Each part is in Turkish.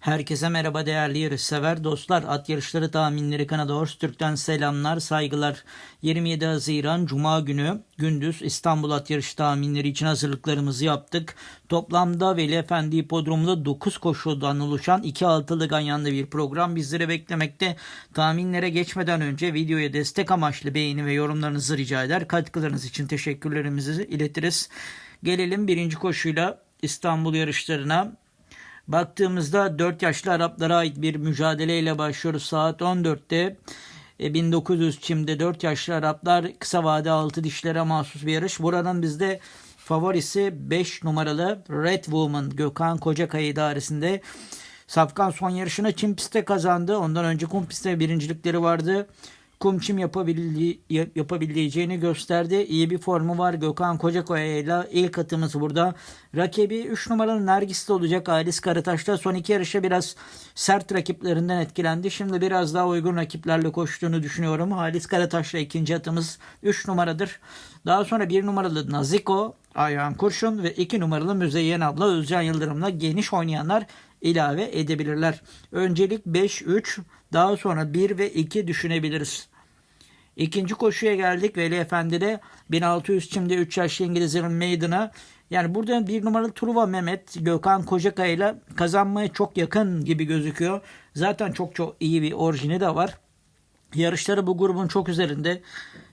Herkese merhaba değerli yarışsever dostlar. At yarışları tahminleri kanalı Horse Türk'ten selamlar, saygılar. 27 Haziran Cuma günü gündüz İstanbul at yarışı tahminleri için hazırlıklarımızı yaptık. Toplamda Veli Efendi Hipodromu'nda 9 koşudan oluşan 2 altılı ganyanlı bir program bizleri beklemekte. Tahminlere geçmeden önce videoya destek amaçlı beğeni ve yorumlarınızı rica eder. Katkılarınız için teşekkürlerimizi iletiriz. Gelelim birinci koşuyla İstanbul yarışlarına. Baktığımızda 4 yaşlı Araplara ait bir mücadeleyle başlıyoruz saat 14'te. E, 1900 çimde 4 yaşlı Araplar kısa vade 6 dişlere mahsus bir yarış. Buranın bizde favorisi 5 numaralı Red Woman Gökhan Kocakaya idaresinde. Safkan son yarışını çim pistte kazandı. Ondan önce kum pistte birincilikleri vardı. Kum çim yapabildiği, yapabileceğini gösterdi. İyi bir formu var. Gökhan Kocakaya ile ilk atımız burada. Rakibi 3 numaralı Nergis'te olacak. Alis Karataş'ta son iki yarışta biraz sert rakiplerinden etkilendi. Şimdi biraz daha uygun rakiplerle koştuğunu düşünüyorum. Halis Karataş'la ikinci atımız 3 numaradır. Daha sonra 1 numaralı Naziko, Ayhan Kurşun ve 2 numaralı Müzeyyen abla Özcan Yıldırım'la geniş oynayanlar ilave edebilirler. Öncelik 5-3 daha sonra 1 ve 2 düşünebiliriz. İkinci koşuya geldik. Veli Efendi'de 1600 çimde 3 yaşlı İngilizlerin meydanı. Yani burada bir numaralı Truva Mehmet Gökhan Kocakaya ile kazanmaya çok yakın gibi gözüküyor. Zaten çok çok iyi bir orijini de var. Yarışları bu grubun çok üzerinde.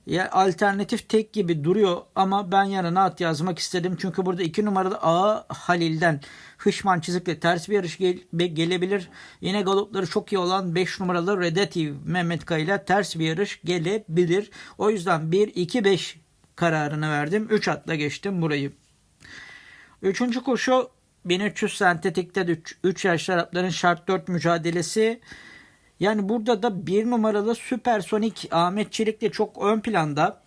Ya alternatif tek gibi duruyor ama ben yanına at yazmak istedim. Çünkü burada iki numaralı A Halil'den Hışman çizikle ters bir yarış gel- gelebilir. Yine galopları çok iyi olan 5 numaralı Redetiv Mehmet Kaya ile ters bir yarış gelebilir. O yüzden 1-2-5 kararını verdim. 3 atla geçtim burayı. Üçüncü koşu 1300 sentetikte 3 yaşlı Arapların şart 4 mücadelesi. Yani burada da bir numaralı süpersonik Ahmet Çelik de çok ön planda.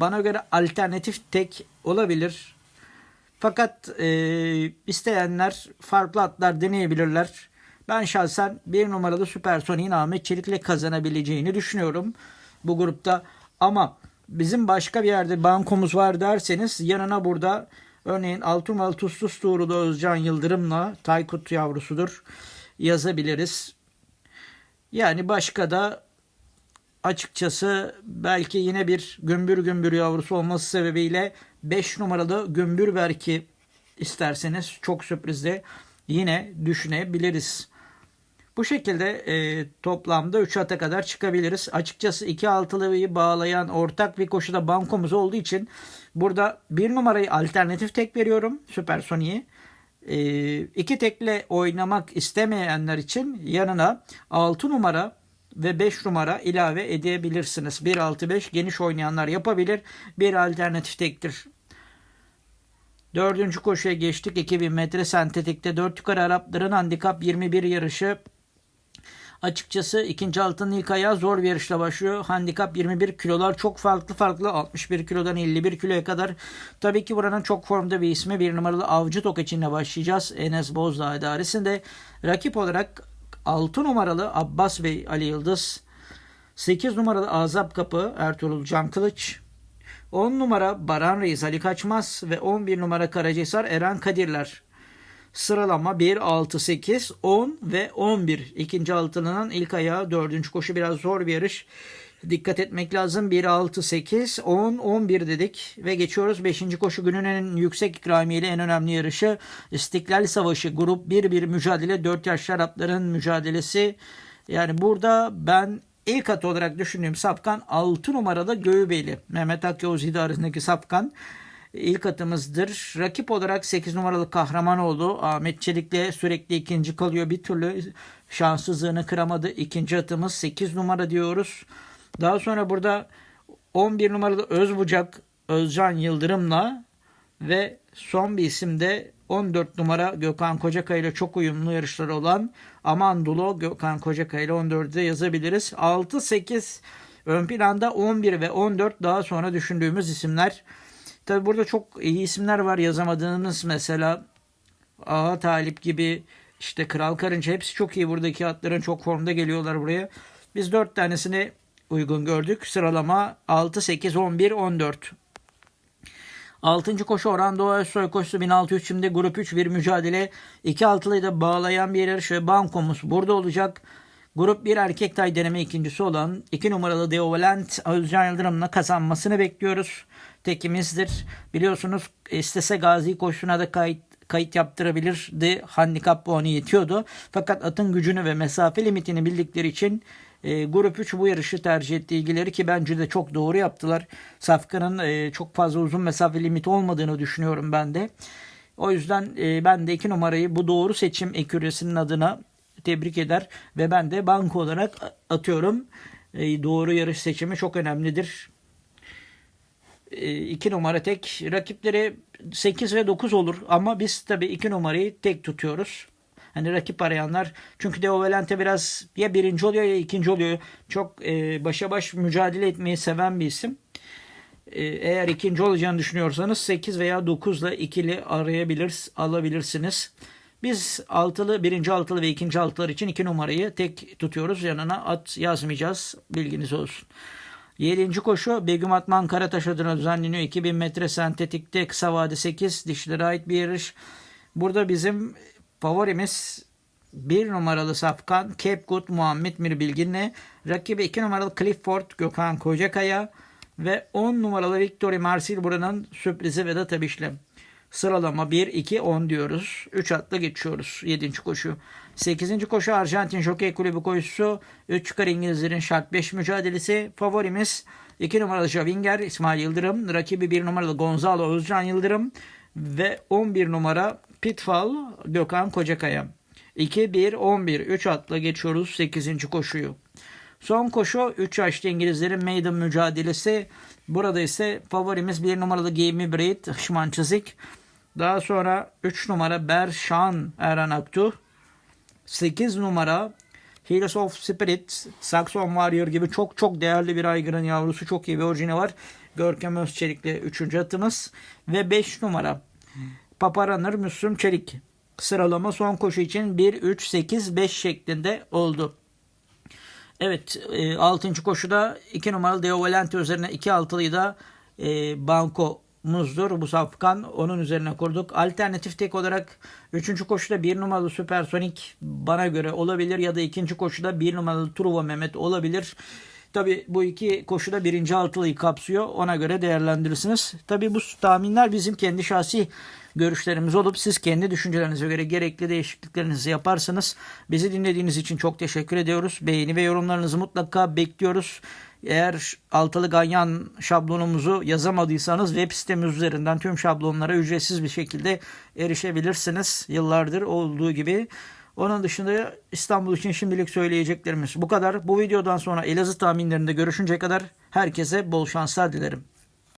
Bana göre alternatif tek olabilir. Fakat e, isteyenler farklı atlar deneyebilirler. Ben şahsen bir numaralı süpersonik'in Ahmet Çelik'le kazanabileceğini düşünüyorum bu grupta. Ama bizim başka bir yerde bankomuz var derseniz yanına burada örneğin Altumalı Tustus Tuğrulu Özcan Yıldırım'la Taykut yavrusudur yazabiliriz. Yani başka da açıkçası belki yine bir gümbür gümbür yavrusu olması sebebiyle 5 numaralı gümbür belki isterseniz çok sürprizli yine düşünebiliriz. Bu şekilde e, toplamda 3 ata kadar çıkabiliriz. Açıkçası 2 altılıyı bağlayan ortak bir koşuda bankomuz olduğu için burada bir numarayı alternatif tek veriyorum Süpersoni'yi. E, iki tekle oynamak istemeyenler için yanına 6 numara ve 5 numara ilave edebilirsiniz. 1-6-5 geniş oynayanlar yapabilir. Bir alternatif tektir. Dördüncü koşuya geçtik. 2000 metre sentetikte 4 yukarı Arapların handikap 21 yarışı. Açıkçası ikinci altının ilk ayağı zor bir yarışla başlıyor. Handikap 21 kilolar çok farklı farklı. 61 kilodan 51 kiloya kadar. Tabii ki buranın çok formda bir ismi. Bir numaralı Avcı Tokaç'inle başlayacağız. Enes Bozdağ idaresinde. Rakip olarak 6 numaralı Abbas Bey Ali Yıldız. 8 numaralı Azap Kapı Ertuğrul Can Kılıç. 10 numara Baran Reis Ali Kaçmaz ve 11 numara Karacahisar Eren Kadirler. Sıralama 1, 6, 8, 10 ve 11. İkinci altının ilk ayağı dördüncü koşu biraz zor bir yarış. Dikkat etmek lazım. 1, 6, 8, 10, 11 dedik. Ve geçiyoruz 5. koşu günün en yüksek ikramiyeli en önemli yarışı. İstiklal Savaşı grup 1-1 mücadele. 4 yaşlı Arapların mücadelesi. Yani burada ben ilk at olarak düşündüğüm Sapkan 6 numarada Göğübeyli. Mehmet Akyavuz idaresindeki Sapkan ilk atımızdır. Rakip olarak 8 numaralı Kahramanoğlu Ahmet Çelik'le sürekli ikinci kalıyor. Bir türlü şanssızlığını kıramadı. İkinci atımız 8 numara diyoruz. Daha sonra burada 11 numaralı Özbucak Özcan Yıldırım'la ve son bir isim de 14 numara Gökhan Kocakaya ile çok uyumlu yarışları olan Aman Dulo Gökhan Kocakaya ile 14'de yazabiliriz. 6-8 ön planda 11 ve 14 daha sonra düşündüğümüz isimler. Tabi burada çok iyi isimler var yazamadığınız mesela Ağa Talip gibi işte Kral Karınca hepsi çok iyi buradaki atların çok formda geliyorlar buraya. Biz 4 tanesini uygun gördük. Sıralama 6, 8, 11, 14. 6. koşu Orhan Doğu Özsoy koşusu 1600 şimdi grup 3 bir mücadele. 2 altılıyı da bağlayan bir yarış ve bankomuz burada olacak. Grup 1 erkek tay deneme ikincisi olan 2 numaralı Deovalent Özcan Yıldırım'la kazanmasını bekliyoruz. Tekimizdir. Biliyorsunuz istese Gazi koşusuna da kayıt kayıt yaptırabilirdi. Handikap puanı yetiyordu. Fakat atın gücünü ve mesafe limitini bildikleri için e, grup 3 bu yarışı tercih etti ilgileri ki bence de çok doğru yaptılar. Safkan'ın e, çok fazla uzun mesafe limiti olmadığını düşünüyorum ben de. O yüzden e, ben de 2 numarayı bu doğru seçim eküresinin adına tebrik eder ve ben de banko olarak atıyorum. E, doğru yarış seçimi çok önemlidir. 2 numara tek. Rakipleri 8 ve 9 olur ama biz tabii 2 numarayı tek tutuyoruz. Hani rakip arayanlar çünkü Deo Valente biraz ya birinci oluyor ya ikinci oluyor. Çok e, başa baş mücadele etmeyi seven bir isim. E, eğer ikinci olacağını düşünüyorsanız 8 veya 9 ile ikili arayabilir, alabilirsiniz. Biz altılı, birinci altılı ve ikinci altılar için iki numarayı tek tutuyoruz. Yanına at yazmayacağız. Bilginiz olsun. Yedinci koşu Begüm Atman Karataş adına düzenleniyor. 2000 metre sentetikte kısa vade 8 dişlere ait bir yarış. Burada bizim favorimiz bir numaralı Safkan Cape Good Muhammed Mir Bilgin'le rakibi 2 numaralı Clifford Gökhan Kocakaya ve 10 numaralı Victory Marsil buranın sürprizi Vedat Abiş'le. Sıralama 1, 2, 10 diyoruz. 3 atla geçiyoruz 7. koşu. 8. koşu Arjantin Jockey Kulübü koşusu. 3 çıkar İngilizlerin şart 5 mücadelesi. Favorimiz 2 numaralı Javinger İsmail Yıldırım. Rakibi 1 numaralı Gonzalo Özcan Yıldırım. Ve 11 numara Pitfall Gökhan Kocakaya. 2, 1, 11. 3 atla geçiyoruz 8. koşuyu. Son koşu 3 yaşlı İngilizlerin maiden mücadelesi. Burada ise favorimiz 1 numaralı Game Breed Hışman Çizik. Daha sonra 3 numara Berşan Erhan Aktu. 8 numara Heroes of Spirit, Saxon Warrior gibi çok çok değerli bir aygırın yavrusu çok iyi bir orijini var. Görkem Özçelik'le 3. atımız. Ve 5 numara Paparanır Müslüm Çelik. Sıralama son koşu için 1, 3, 8, 5 şeklinde oldu. Evet 6. koşuda 2 numaralı Deo Valente üzerine 2 altılıyı da e, banko muzdur bu safkan onun üzerine kurduk. Alternatif tek olarak 3. koşuda 1 numaralı Süpersonik bana göre olabilir ya da 2. koşuda 1 numaralı Truva Mehmet olabilir. Tabi bu iki koşuda birinci altılıyı kapsıyor. Ona göre değerlendirirsiniz. Tabi bu tahminler bizim kendi şahsi görüşlerimiz olup siz kendi düşüncelerinize göre gerekli değişikliklerinizi yaparsanız bizi dinlediğiniz için çok teşekkür ediyoruz. Beğeni ve yorumlarınızı mutlaka bekliyoruz. Eğer altılı ganyan şablonumuzu yazamadıysanız web sitemiz üzerinden tüm şablonlara ücretsiz bir şekilde erişebilirsiniz. Yıllardır olduğu gibi. Onun dışında İstanbul için şimdilik söyleyeceklerimiz bu kadar. Bu videodan sonra Elazığ tahminlerinde görüşünceye kadar herkese bol şanslar dilerim.